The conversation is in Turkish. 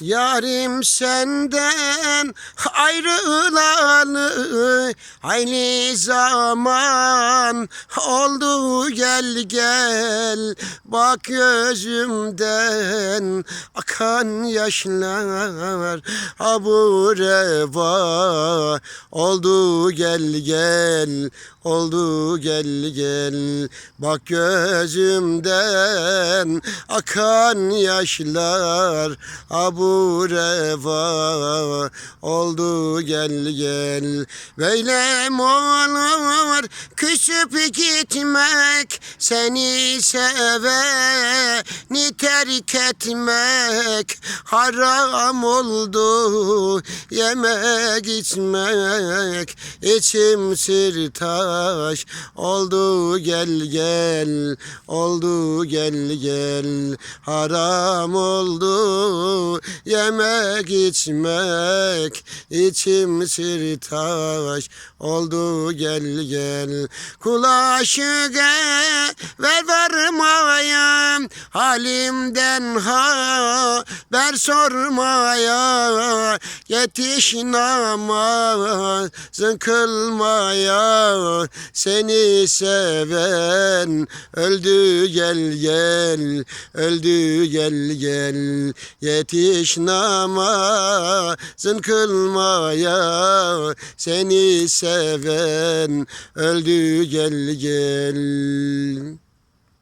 Yarim senden ayrılalı Hayli zaman oldu gel gel. Bak gözümden akan yaşlar Ha bu reva oldu gel gel. Oldu gel gel. Bak gözümden akan yaşlar Ha bu reva. Oldu gel gel. Böyle olur küsüp gitmek Seni seveni terk etmek. Haram oldu yemek içmek. İçim sirtaş. Oldu gel gel. Oldu gel gel. Haram oldu yemek içmek İçim sirtaş oldu gel gel. Kulaşıge ver varmayayım Halimden haber sormaya Yetiş namazın kılmaya. Seni seven öldü gel gel Öldü gel gel. Yetiş namazın kılmaya. Seni seven öldü gel gel